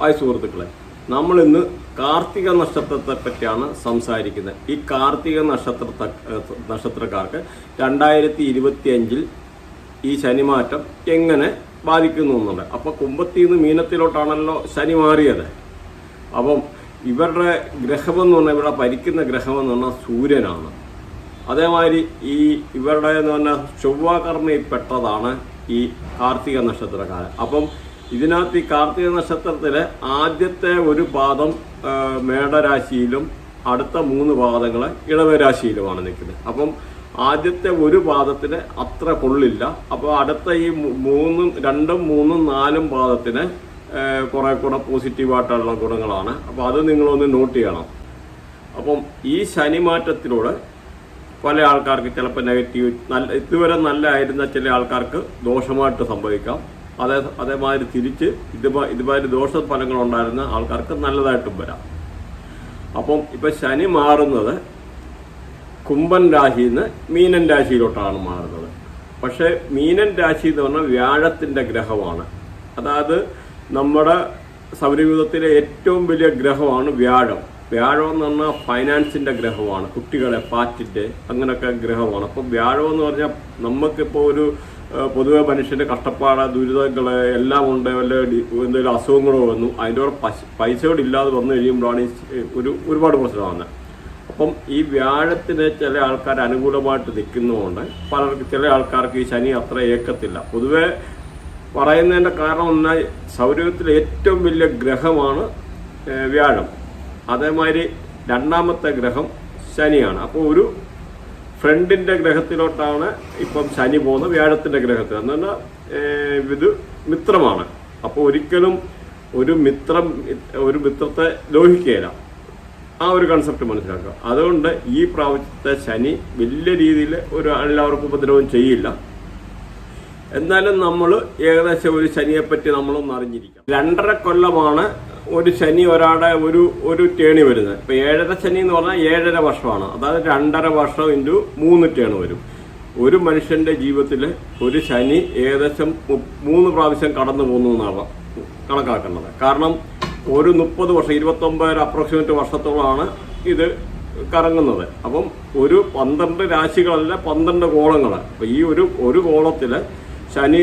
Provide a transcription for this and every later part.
Hi സുഹൃത്തുക്കളെ. നമ്മൾ ഇന്ന് കാർത്തിക നക്ഷത്രത്തെ പറ്റിയാണ് സംസാരിക്കുന്നത്. ഈ കാർത്തിക നക്ഷത്ര നക്ഷത്രക്കാർക്ക് രണ്ടായിരത്തി ഇരുപത്തി അഞ്ചിൽ ഈ ശനിമാറ്റം എങ്ങനെ ബാധിക്കുന്നു എന്നുള്ളത് അപ്പൊ കുമ്പത്തിൽ നിന്ന് മീനത്തിലോട്ടാണല്ലോ ശനി മാറിയത്. അപ്പം ഇവരുടെ ഗ്രഹമെന്ന് പറഞ്ഞാൽ ഇവിടെ ഭരിക്കുന്ന ഗ്രഹമെന്ന് പറഞ്ഞാൽ സൂര്യനാണ്. അതേമാതിരി ഈ ഇവരുടെ എന്ന് പറഞ്ഞാൽ ചൊവ്വാകർമ്മയിൽ പെട്ടതാണ് ഈ കാർത്തിക നക്ഷത്രക്കാരൻ അപ്പം ഇതിനകത്ത് ഈ കാർത്തിക നക്ഷത്രത്തിലെ ആദ്യത്തെ ഒരു പാദം മേടരാശിയിലും അടുത്ത മൂന്ന് പാദങ്ങൾ ഇളവരാശിയിലുമാണ് നിൽക്കുന്നത്. അപ്പം ആദ്യത്തെ ഒരു പാദത്തിന് അത്ര കൊള്ളില്ല. അപ്പോൾ അടുത്ത ഈ മൂന്നും രണ്ടും മൂന്നും നാലും പാദത്തിന് കുറേ കൂടെ പോസിറ്റീവായിട്ടുള്ള ഗുണങ്ങളാണ്. അപ്പോൾ അത് നിങ്ങളൊന്ന് നോട്ട് ചെയ്യണം. അപ്പം ഈ ശനിമാറ്റത്തിലൂടെ പല ആൾക്കാർക്ക് ചിലപ്പോൾ നെഗറ്റീവ് നല്ല ഇതുവരെ നല്ലതായിരുന്ന ചില ആൾക്കാർക്ക് ദോഷമായിട്ട് സംഭവിക്കാം. അതേ അതേമാതിരി തിരിച്ച് ഇതുമാ ഇതുമാതിരി ദോഷ ഫലങ്ങൾ ഉണ്ടായിരുന്ന ആൾക്കാർക്ക് നല്ലതായിട്ടും വരാം. അപ്പം ഇപ്പം ശനി മാറുന്നത് കുംഭൻ രാശിയിൽ നിന്ന് മീനൻ രാശിയിലോട്ടാണ് മാറുന്നത്. പക്ഷേ മീനൻ രാശി എന്ന് പറഞ്ഞാൽ വ്യാഴത്തിന്റെ ഗ്രഹമാണ്. അതായത് നമ്മുടെ സൗരയൂഥത്തിലെ ഏറ്റവും വലിയ ഗ്രഹമാണ് വ്യാഴം. വ്യാഴം എന്ന് പറഞ്ഞാൽ ഫൈനാൻസിന്റെ ഗ്രഹമാണ്. കുട്ടികളെ പാറ്റിന്റെ അങ്ങനെയൊക്കെ ഗ്രഹമാണ്. അപ്പോൾ വ്യാഴം എന്ന് പറഞ്ഞാൽ നമുക്കിപ്പോൾ ഒരു പൊതുവെ മനുഷ്യന്റെ കഷ്ടപ്പാട് ദുരിതങ്ങൾ എല്ലാം ഉണ്ട്. വല്ല എന്തെങ്കിലും അസുഖങ്ങളോ വന്നു അതിന്റെ കൂടെ പശ പൈസയോട് ഇല്ലാതെ വന്നു കഴിയുമ്പോഴാണ് ഈ ഒരു ഒരുപാട് പ്രശ്നമാകുന്നത് അപ്പം ഈ വ്യാഴത്തിന് ചില ആൾക്കാർ അനുകൂലമായിട്ട് നിൽക്കുന്നതുകൊണ്ട് പലർക്ക് ചില ആൾക്കാർക്ക് ഈ ശനി അത്ര ഏക്കത്തില്ല. പൊതുവെ പറയുന്നതിന്റെ കാരണം എന്നാൽ സൗരയൂഥത്തിലെ ഏറ്റവും വലിയ ഗ്രഹമാണ് വ്യാഴം. അതേമാതിരി രണ്ടാമത്തെ ഗ്രഹം ശനിയാണ്. അപ്പോൾ ഒരു ഫ്രണ്ടിന്റെ ഗ്രഹത്തിലോട്ടാണ് ഇപ്പം ശനി പോകുന്നത് വ്യാഴത്തിന്റെ ഗ്രഹത്തിൽ എന്ന് പറഞ്ഞാൽ ഇത് മിത്രമാണ്. അപ്പോൾ ഒരിക്കലും ഒരു മിത്രം ഒരു മിത്രത്തെ ലോഹിക്കുകയില്ല ആ ഒരു കൺസെപ്റ്റ് മനസ്സിലാക്കുക. അതുകൊണ്ട് ഈ പ്രാവശ്യത്തെ ശനി വലിയ രീതിയിൽ ഒരു എല്ലാവർക്കും ഉപദ്രവം ചെയ്യില്ല. എന്നാലും നമ്മൾ ഏകദേശം ഒരു ശനിയെപ്പറ്റി നമ്മളൊന്ന് അറിഞ്ഞിരിക്കണം. രണ്ടര കൊല്ലമാണ് ഒരു ശനി ഒരാളുടെ ഒരു ഒരു ടേണി വരുന്നത്. ഇപ്പൊ ഏഴര ശനി എന്ന് പറഞ്ഞാൽ ഏഴര വർഷമാണ്. അതായത് രണ്ടര വർഷം ഇന്റു മൂന്ന് ടേൺ വരും. ഒരു മനുഷ്യന്റെ ജീവിതത്തിൽ ഒരു ശനി ഏകദേശം മൂന്ന് പ്രാവശ്യം കടന്നു പോകുന്നു എന്നാണ് കണക്കാക്കുന്നത്. കാരണം ഒരു മുപ്പത് വർഷം ഇരുപത്തൊമ്പത് അപ്രോക്സിമേറ്റ് വർഷത്തോളമാണ് ഇത് കറങ്ങുന്നത്. അപ്പം ഒരു പന്ത്രണ്ട് രാശികളല്ല പന്ത്രണ്ട് ഗോളങ്ങൾ അപ്പം ഈ ഒരു ഒരു ഗോളത്തിൽ ശനി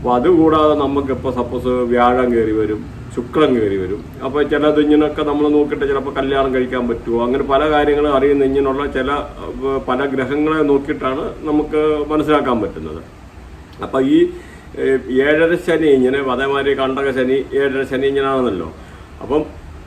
അപ്പൊ അത് കൂടാതെ നമുക്ക് ഇപ്പൊ സപ്പോസ് വ്യാഴം കയറി വരും ശുക്രം കയറി വരും. അപ്പോൾ ചില ഇങ്ങനെയൊക്കെ നമ്മൾ നോക്കിയിട്ട് ചിലപ്പോൾ കല്യാണം കഴിക്കാൻ പറ്റുമോ അങ്ങനെ പല കാര്യങ്ങളും അറിയുന്ന ഇങ്ങനെയുള്ള ചില പല ഗ്രഹങ്ങളെ നോക്കിയിട്ടാണ് നമുക്ക് മനസ്സിലാക്കാൻ പറ്റുന്നത്. അപ്പോൾ ഈ ഏഴര ശനി ഇങ്ങനെ അതേമാതിരി കണ്ടക ശനി ഏഴര ശനി ഇങ്ങനെയാണെന്നല്ലോ അപ്പം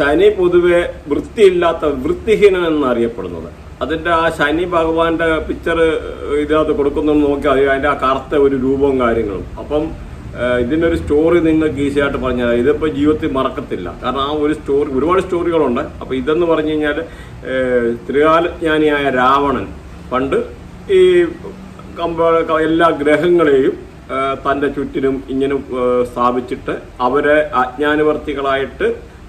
ശനി പൊതുവെ വൃത്തിയില്ലാത്ത വൃത്തിഹീനൻ എന്നറിയപ്പെടുന്നത് അതിന്റെ ആ ശനി ഭഗവാന്റെ പിക്ചർ ഇതിനകത്ത് കൊടുക്കുന്നു നോക്കിയാൽ മതി. അതിന്റെ ആ കറുത്ത ഒരു രൂപവും കാര്യങ്ങളും. അപ്പം ഇതിന്റെ ഒരു സ്റ്റോറി നിങ്ങൾക്ക് ഈസിയായിട്ട് പറഞ്ഞാൽ ഇതിപ്പോ ജീവിതത്തിൽ മറക്കത്തില്ല. കാരണം ആ ഒരു സ്റ്റോറി ഒരുപാട് സ്റ്റോറികളുണ്ട് അപ്പോൾ ഇതെന്ന് പറഞ്ഞു കഴിഞ്ഞാൽ ത്രികാലജ്ഞാനിയായ രാവണൻ പണ്ട് ഈ എല്ലാ ഗ്രഹങ്ങളെയും തന്റെ ചുറ്റിനും ഇങ്ങനെ സ്ഥാപിച്ചിട്ട് അവരെ അജ്ഞാനവർത്തികളായിട്ട്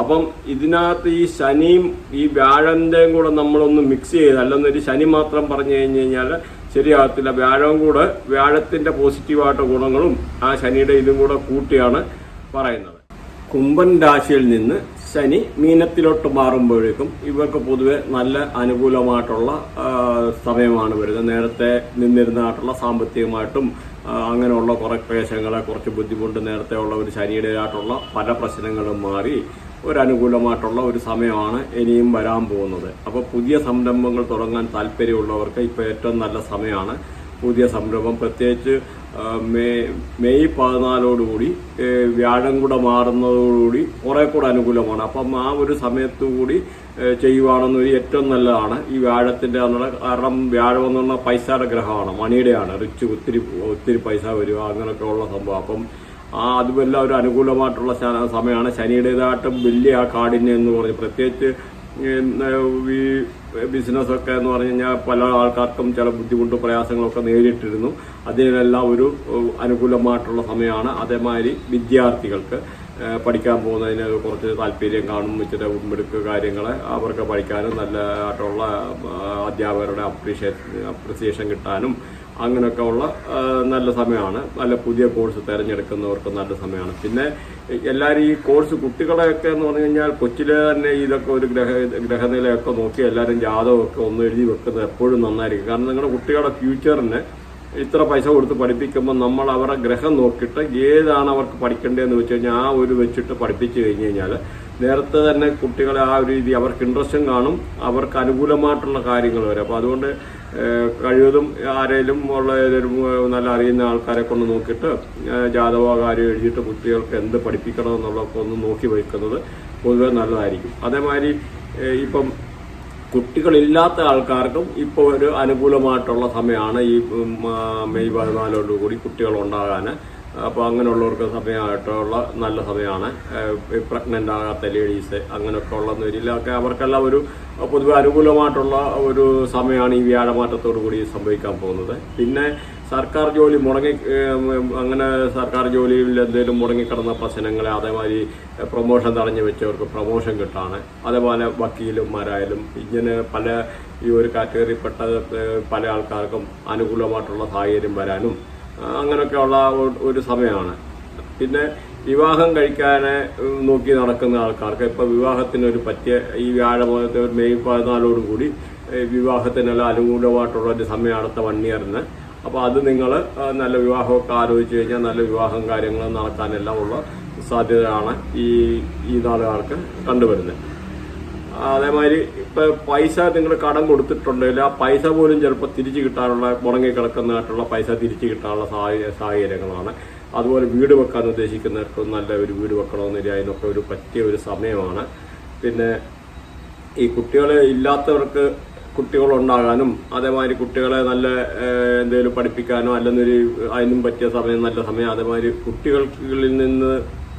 അപ്പം ഇതിനകത്ത് ഈ ശനിയും ഈ വ്യാഴന്റെയും കൂടെ നമ്മളൊന്ന് മിക്സ് ചെയ്ത് അല്ലെന്നൊരു ശനി മാത്രം പറഞ്ഞു കഴിഞ്ഞ് കഴിഞ്ഞാൽ ശരിയാകത്തില്ല. വ്യാഴവും കൂടെ വ്യാഴത്തിന്റെ പോസിറ്റീവായിട്ട് ഗുണങ്ങളും ആ ശനിയുടെ ഇതും കൂടെ കൂട്ടിയാണ് പറയുന്നത്. കുംഭൻ രാശിയിൽ നിന്ന് ശനി മീനത്തിലോട്ട് മാറുമ്പോഴേക്കും ഇവർക്ക് പൊതുവെ നല്ല അനുകൂലമായിട്ടുള്ള സമയമാണ് വരുന്നത്. നേരത്തെ നിന്നിരുന്നതായിട്ടുള്ള സാമ്പത്തികമായിട്ടും അങ്ങനെയുള്ള കുറേ ക്ലേശങ്ങളെ കുറച്ച് ബുദ്ധിമുട്ട് നേരത്തെ ഉള്ള ഒരു ശനിയുടേതായിട്ടുള്ള പല പ്രശ്നങ്ങളും മാറി ഒരു അനുകൂലമായിട്ടുള്ള ഒരു സമയമാണ് ഇനിയും വരാൻ പോകുന്നത്. അപ്പോൾ പുതിയ സംരംഭങ്ങൾ തുടങ്ങാൻ താല്പര്യമുള്ളവർക്ക് ഇപ്പോൾ ഏറ്റവും നല്ല സമയമാണ്. പുതിയ സംരംഭം പ്രത്യേകിച്ച് മെയ് മെയ് പതിനാലോടുകൂടി വ്യാഴം കൂടെ മാറുന്നതോടുകൂടി കുറെ കൂടെ അനുകൂലമാണ്. അപ്പം ആ ഒരു സമയത്തു കൂടി ഏ, ചെയ്യുവാണെന്നൊരു ഏറ്റവും നല്ലതാണ്. ഈ വ്യാഴത്തിന്റെ എന്നുള്ള കാരണം വ്യാഴം എന്ന് പറഞ്ഞാൽ പൈസയുടെ ഗ്രഹമാണ് മണിയുടെയാണ്. റിച്ച് ഒത്തിരി ഒത്തിരി പൈസ വരിക അങ്ങനെയൊക്കെ ഉള്ള സംഭവം. അപ്പം അതുമെല്ലാം ഒരു അനുകൂലമായിട്ടുള്ള സമയമാണ്. ശനിയുടേതായിട്ടും വലിയ ആ കാഠിന്യം എന്ന് പറഞ്ഞ്. പ്രത്യേകിച്ച് ഈ ബിസിനസ് ഒക്കെ എന്ന് പറഞ്ഞു കഴിഞ്ഞാൽ പല ആൾക്കാർക്കും ചില ബുദ്ധിമുട്ടും പ്രയാസങ്ങളൊക്കെ നേരിട്ടിരുന്നു. അതിനെല്ലാം ഒരു അനുകൂലമായിട്ടുള്ള സമയമാണ്. അതേമാതിരി വിദ്യാർത്ഥികൾക്ക് പഠിക്കാൻ പോകുന്നതിന് കുറച്ച് താല്പര്യം കാണും. ഇച്ചിരി ഉമ്മെടുക്ക് കാര്യങ്ങൾ അവർക്ക് പഠിക്കാനും നല്ല ആയിട്ടുള്ള ആ, അധ്യാപകരുടെ അപ്രീഷിയേഷൻ അപ്രിസിയേഷൻ കിട്ടാനും അങ്ങനെയൊക്കെ ഉള്ള നല്ല സമയമാണ്. നല്ല പുതിയ കോഴ്സ് തിരഞ്ഞെടുക്കുന്നവർക്ക് നല്ല സമയമാണ്. പിന്നെ എല്ലാവരും ഈ കോഴ്സ് കുട്ടികളെയൊക്കെ എന്ന് പറഞ്ഞു കഴിഞ്ഞാൽ കൊച്ചിലെ തന്നെ ഇതൊക്കെ ഒരു ഗ്രഹ ഗ്രഹനിലയൊക്കെ നോക്കി എല്ലാവരും ജാതകമൊക്കെ ഒന്ന് എഴുതി വെക്കുന്നത് എപ്പോഴും നന്നായിരിക്കും. കാരണം നിങ്ങളുടെ കുട്ടികളുടെ ഫ്യൂച്ചറിന് ഇത്ര പൈസ കൊടുത്ത് പഠിപ്പിക്കുമ്പോൾ നമ്മൾ അവരുടെ ഗ്രഹം നോക്കിയിട്ട് ഏതാണ് അവർക്ക് പഠിക്കേണ്ടതെന്ന് വെച്ച് കഴിഞ്ഞാൽ ആ ഒരു വെച്ചിട്ട് പഠിപ്പിച്ചു കഴിഞ്ഞ് കഴിഞ്ഞാൽ നേരത്തെ തന്നെ കുട്ടികളെ ആ ഒരു രീതി അവർക്ക് ഇൻട്രസ്റ്റും കാണും. അവർക്ക് അനുകൂലമായിട്ടുള്ള കാര്യങ്ങൾ വരും. അപ്പോൾ അതുകൊണ്ട് കഴിവതും ആരെങ്കിലും ഉള്ള ഏതൊരു നല്ല അറിയുന്ന ആൾക്കാരെ കൊണ്ട് നോക്കിയിട്ട് ജാതകോ കാര്യം എഴുതിയിട്ട് കുട്ടികൾക്ക് എന്ത് പഠിപ്പിക്കണം എന്നുള്ളതൊക്കെ ഒന്ന് നോക്കി വയ്ക്കുന്നത് പൊതുവെ നല്ലതായിരിക്കും. അതേമാതിരി ഇപ്പം കുട്ടികളില്ലാത്ത ആൾക്കാർക്കും ഇപ്പോൾ ഒരു അനുകൂലമായിട്ടുള്ള സമയമാണ് ഈ മെയ് പതിനാലോടുകൂടി കുട്ടികൾ ഉണ്ടാകാൻ അപ്പോൾ അങ്ങനെയുള്ളവർക്ക് സമയമായിട്ടുള്ള നല്ല സമയമാണ്. പ്രഗ്നന്റ് ആകാത്ത ലേഡീസ് അങ്ങനെയൊക്കെ ഉള്ള നിലയിലൊക്കെ അവർക്കെല്ലാം ഒരു പൊതുവെ അനുകൂലമായിട്ടുള്ള ഒരു സമയമാണ് ഈ വ്യാഴമാറ്റത്തോടു കൂടി സംഭവിക്കാൻ പോകുന്നത്. പിന്നെ സർക്കാർ ജോലി മുടങ്ങി അങ്ങനെ സർക്കാർ ജോലിയിൽ എന്തെങ്കിലും മുടങ്ങിക്കിടന്ന പ്രശ്നങ്ങളെ അതേമാതിരി പ്രൊമോഷൻ തടഞ്ഞു വെച്ചവർക്ക് പ്രൊമോഷൻ കിട്ടാണ്. അതേപോലെ വക്കീലന്മാരായാലും ഇങ്ങനെ പല ഈ ഒരു കാറ്റഗറിപ്പെട്ട ഏഹ്, പല ആൾക്കാർക്കും അനുകൂലമായിട്ടുള്ള സാഹചര്യം വരാനും അങ്ങനെയൊക്കെയുള്ള ഒരു- സമയമാണ്. പിന്നെ വിവാഹം കഴിക്കാൻ നോക്കി നടക്കുന്ന ആൾക്കാർക്ക് ഇപ്പൊ വിവാഹത്തിനൊരു പറ്റിയ ഈ വ്യാഴമാസത്തെ ഒരു മെയ് പതിനാലോടുകൂടി വിവാഹത്തിനെല്ലാം അനുകൂലമായിട്ടുള്ള ഒരു സമയം അടുത്ത വൺ ഇയറിന് അപ്പോൾ അത് നിങ്ങൾ നല്ല വിവാഹമൊക്കെ ആലോചിച്ച് കഴിഞ്ഞാൽ നല്ല വിവാഹം കാര്യങ്ങളും നടത്താനെല്ലാം ഉള്ള സാധ്യതയാണ് ഈ ഈ നാളുകാർക്ക് കണ്ടുവരുന്നത്. അതേമാതിരി ഇപ്പൊ പൈസ നിങ്ങൾ കടം കൊടുത്തിട്ടുണ്ടെങ്കിൽ ആ പൈസ പോലും ചിലപ്പോൾ തിരിച്ചു കിട്ടാനുള്ള മുടങ്ങി കിടക്കുന്നതായിട്ടുള്ള പൈസ തിരിച്ചു കിട്ടാനുള്ള സാഹചര്യ- സാഹചര്യങ്ങളാണ്. അതുപോലെ വീട് വെക്കാൻ ഉദ്ദേശിക്കുന്നവർക്ക് നല്ല ഒരു വീട് അതിനൊക്കെ ഒരു പറ്റിയ ഒരു സമയമാണ്. പിന്നെ ഈ കുട്ടികളെ ഇല്ലാത്തവർക്ക് കുട്ടികളുണ്ടാകാനും അതേമാതിരി കുട്ടികളെ നല്ല എന്തെങ്കിലും പഠിപ്പിക്കാനോ അല്ലെന്നൊരു അതിനും പറ്റിയ സമയം നല്ല സമയം അതേമാതിരി കുട്ടികളിൽ നിന്ന്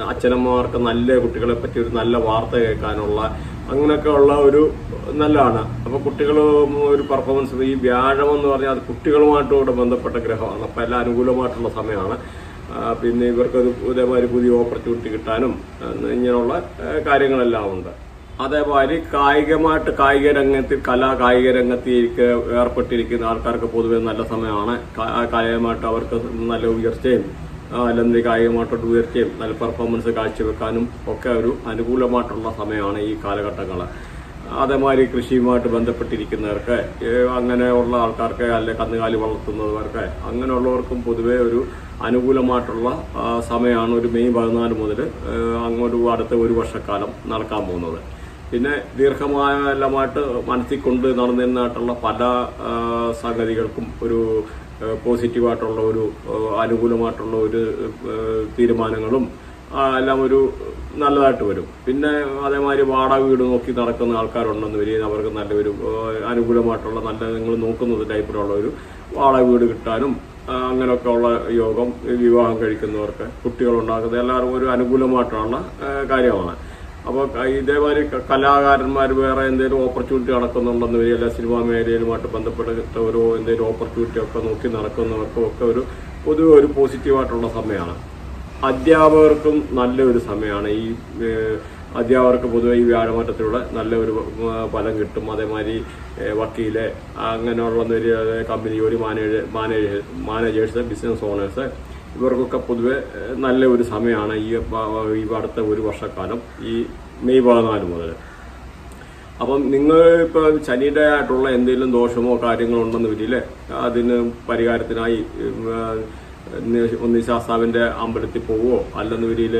അച്ഛനമ്മമാർക്ക് നല്ല കുട്ടികളെ പറ്റി ഒരു നല്ല വാർത്ത കേൾക്കാനുള്ള അങ്ങനെയൊക്കെ ഉള്ള ഒരു നല്ലതാണ്. അപ്പോൾ കുട്ടികൾ ഒരു പെർഫോമൻസ് ഈ വ്യാഴം എന്ന് പറഞ്ഞാൽ അത് കുട്ടികളുമായിട്ടും കൂടെ ബന്ധപ്പെട്ട ഗ്രഹമാണ്. അപ്പോൾ എല്ലാം അനുകൂലമായിട്ടുള്ള സമയമാണ്. പിന്നെ ഇവർക്ക് ഇതേമാതിരി പുതിയ ഓപ്പർച്യൂണിറ്റി കിട്ടാനും ഇങ്ങനെയുള്ള കാര്യങ്ങളെല്ലാം ഉണ്ട്. അതേപോലെ കായികമായിട്ട് കായിക രംഗത്ത് കലാ കായിക രംഗത്ത് ഇരിക്ക- ഏർപ്പെട്ടിരിക്കുന്ന ആൾക്കാർക്ക് പൊതുവെ നല്ല സമയമാണ്. കായികമായിട്ട് അവർക്ക് നല്ല ഉയർച്ചയും അല്ലെങ്കിൽ കായികമായിട്ടൊരു ഉയർച്ചയും നല്ല പെർഫോമൻസ് കാഴ്ചവെക്കാനും ഒക്കെ ഒരു അനുകൂലമായിട്ടുള്ള സമയമാണ് ഈ കാലഘട്ടങ്ങൾ അതേമാതിരി കൃഷിയുമായിട്ട് ബന്ധപ്പെട്ടിരിക്കുന്നവർക്ക് അങ്ങനെയുള്ള ആൾക്കാർക്ക് അല്ലെ കന്നുകാലി വളർത്തുന്നവർക്ക് അങ്ങനെയുള്ളവർക്കും പൊതുവെ ഒരു അനുകൂലമായിട്ടുള്ള സമയമാണ് ഒരു മെയ് പതിനാല് മുതൽ അങ്ങോട്ട് അടുത്ത ഒരു വർഷക്കാലം നടക്കാൻ പോകുന്നത്. പിന്നെ ദീർഘകാലമായിട്ട് മനസ്സിൽ കൊണ്ട് നടന്നിരുന്നതായിട്ടുള്ള പല സംഗതികൾക്കും ഒരു പോസിറ്റീവായിട്ടുള്ള ഒരു അനുകൂലമായിട്ടുള്ള ഒരു തീരുമാനങ്ങളും എല്ലാം ഒരു നല്ലതായിട്ട് വരും. പിന്നെ അതേമാതിരി വാടക വീട് നോക്കി നടക്കുന്ന ആൾക്കാരുണ്ടെന്ന് വരികയും അവർക്ക് നല്ലൊരു അനുകൂലമായിട്ടുള്ള നല്ല നിങ്ങൾ നോക്കുന്നത് ടൈപ്പിലുള്ള ഒരു വാടക വീട് കിട്ടാനും അങ്ങനെയൊക്കെ ഉള്ള യോഗം വിവാഹം കഴിക്കുന്നവർക്ക് കുട്ടികളുണ്ടാക്കുന്നത് എല്ലാവർക്കും ഒരു അനുകൂലമായിട്ടുള്ള കാര്യമാണ്. അപ്പോൾ ഇതേമാതിരി കലാകാരന്മാർ വേറെ എന്തെങ്കിലും ഓപ്പർച്യൂണിറ്റി നടക്കുന്നുണ്ടെന്ന് വരിക അല്ല സിനിമാ മേഖലയിലുമായിട്ട് ബന്ധപ്പെട്ട ഒരു എന്തെങ്കിലും ഓപ്പർച്യൂണിറ്റി ഒക്കെ നോക്കി നടക്കുന്നവർക്കും ഒക്കെ ഒരു പൊതുവെ ഒരു പോസിറ്റീവായിട്ടുള്ള സമയമാണ്. അധ്യാപകർക്കും നല്ലൊരു സമയമാണ്. ഈ അധ്യാപകർക്ക് പൊതുവെ ഈ വ്യാഴമാറ്റത്തിലൂടെ നല്ലൊരു ഫലം കിട്ടും. അതേമാതിരി വക്കീൽ അങ്ങനെയുള്ള കമ്പനി ജോലി manage managers managers business owners ഇവർക്കൊക്കെ പൊതുവെ നല്ല ഒരു സമയമാണ് ഈ ഈ അടുത്ത ഒരു വർഷക്കാലം ഈ മെയ് പതിനാല് മുതൽ അപ്പം നിങ്ങൾ ഇപ്പോൾ ശനിയുടെ ആയിട്ടുള്ള എന്തെങ്കിലും ദോഷമോ കാര്യങ്ങളോ ഉണ്ടെന്ന് വരില്ലേ അതിന് പരിഹാരത്തിനായി ഉം, ആ, നി- ഒന്നി ശാസ്താവിന്റെ അമ്പലത്തിൽ പോവോ? അല്ലെന്ന് വരിയിൽ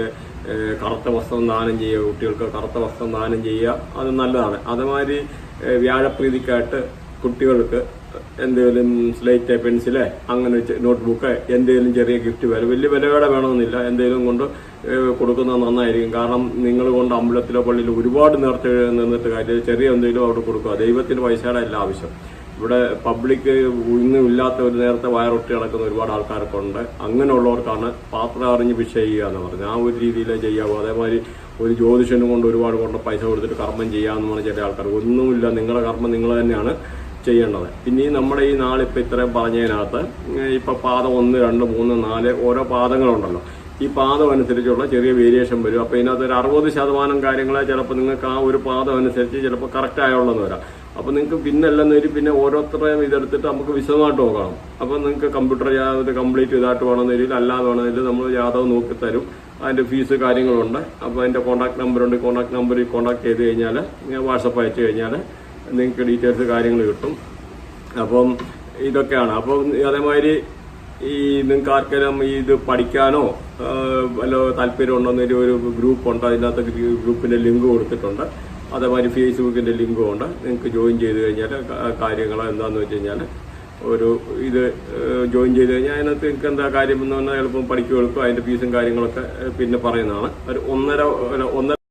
കറുത്ത വസ്ത്രം ദാനം ചെയ്യുക കുട്ടികൾക്ക് കറുത്ത വസ്ത്രം ദാനം ചെയ്യുക അത് നല്ലതാണ്. അതുമാതിരി വ്യാഴപ്രീതിക്കായിട്ട് കുട്ടികൾക്ക് എന്തെങ്കിലും സ്ലേറ്റ് പെൻസിൽ അങ്ങനെ നോട്ട്ബുക്ക് എന്തെങ്കിലും ചെറിയ ഗിഫ്റ്റ് വില വലിയ വിലയുടെ വേണമെന്നില്ല. എന്തെങ്കിലും കൊണ്ട് കൊടുക്കുന്നത് നന്നായിരിക്കും. കാരണം നിങ്ങൾ കൊണ്ട് അമ്പലത്തിലോ പള്ളിയിലോ ഒരുപാട് നേർച്ച നിന്നിട്ട് കാര്യം ചെറിയ എന്തെങ്കിലും അവിടെ കൊടുക്കുക. ദൈവത്തിന് പൈസയുടെ അല്ല ആവശ്യം. ഇവിടെ പബ്ലിക് ഇന്നും ഇല്ലാത്ത ഒരു നേരത്തെ വയറൊട്ടി നടക്കുന്ന ഒരുപാട് ആൾക്കാരൊക്കെ ഉണ്ട് അങ്ങനെയുള്ളവർക്കാണ് പാത്രം അറിഞ്ഞ് ഭിക്ഷ ചെയ്യുക എന്ന് പറഞ്ഞത്. ആ ഒരു രീതിയിലേ ചെയ്യാവൂ. അതേമാതിരി ഒരു ജ്യോതിഷനും കൊണ്ട് ഒരുപാട് കൊണ്ട് പൈസ കൊടുത്തിട്ട് കർമ്മം ചെയ്യാമെന്ന് പറഞ്ഞ ചില ആൾക്കാർ. ഒന്നുമില്ല. നിങ്ങളുടെ കർമ്മം നിങ്ങൾ തന്നെയാണ്. ചെയ്യേണ്ടത്. പിന്നെ ഈ നമ്മുടെ ഈ നാളിപ്പോൾ ഇത്രയും പറഞ്ഞതിനകത്ത് ഇപ്പം പാദം ഒന്ന് രണ്ട് മൂന്ന് നാല് ഓരോ പാദങ്ങളുണ്ടല്ലോ. ഈ പാദം അനുസരിച്ചുള്ള ചെറിയ വേരിയേഷൻ വരും. അപ്പോൾ ഇതിനകത്ത് ഒരു അറുപത് ശതമാനം കാര്യങ്ങളെ ചിലപ്പോൾ നിങ്ങൾക്ക് ആ ഒരു പാദം അനുസരിച്ച് ചിലപ്പോൾ കറക്റ്റ് ആയുള്ളതെന്ന് വരാം. അപ്പോൾ നിങ്ങൾക്ക് പിന്നല്ലെന്ന് വരും. പിന്നെ ഓരോരുത്തരുടെയും ഇതെടുത്തിട്ട് നമുക്ക് വിശദമായിട്ട് നോക്കണം. അപ്പോൾ നിങ്ങൾക്ക് കമ്പ്യൂട്ടർ ജാതകത്തിൽ കംപ്ലീറ്റ് ഇതായിട്ട് വേണമെന്ന് വരില്ല. അല്ലാതെ വേണമെന്നില്ല നമ്മൾ ജാതകം നോക്കി തരും. അതിന്റെ ഫീസ് കാര്യങ്ങളുണ്ട്. അപ്പോൾ അതിന്റെ കോൺടാക്ട് നമ്പറുണ്ട് കോൺടാക്ട് നമ്പറിൽ കോൺടാക്ട് ചെയ്ത് കഴിഞ്ഞാൽ വാട്സപ്പ് അയച്ചു കഴിഞ്ഞാൽ നിങ്ങൾക്ക് ഡീറ്റെയിൽസ് കാര്യങ്ങൾ കിട്ടും. അപ്പം ഇതൊക്കെയാണ്. അപ്പം അതേമാതിരി ഈ നിങ്ങൾക്ക് ആർക്കെങ്കിലും ഈ ഇത് പഠിക്കാനോ വല്ല താല്പര്യം ഉണ്ടെന്നൊരു ഒരു ഗ്രൂപ്പ് ഉണ്ട്. അതിനകത്ത് ഗ്രൂപ്പിന്റെ ലിങ്ക് കൊടുത്തിട്ടുണ്ട്. അതേമാതിരി ഫേസ്ബുക്കിന്റെ ലിങ്കും ഉണ്ട്. നിങ്ങൾക്ക് ജോയിൻ ചെയ്ത് കഴിഞ്ഞാൽ കാര്യങ്ങൾ എന്താണെന്ന് വെച്ച് കഴിഞ്ഞാൽ ഒരു ഇത് ജോയിൻ ചെയ്ത് കഴിഞ്ഞാൽ അതിനകത്ത് നിങ്ങൾക്ക് എന്താ കാര്യം എന്ന് പറഞ്ഞാൽ എളുപ്പം പഠിക്കുകയെടുക്കും അതിന്റെ ഫീസും കാര്യങ്ങളൊക്കെ പിന്നെ പറയുന്നതാണ്. ഒരു ഒന്നര ഒന്നര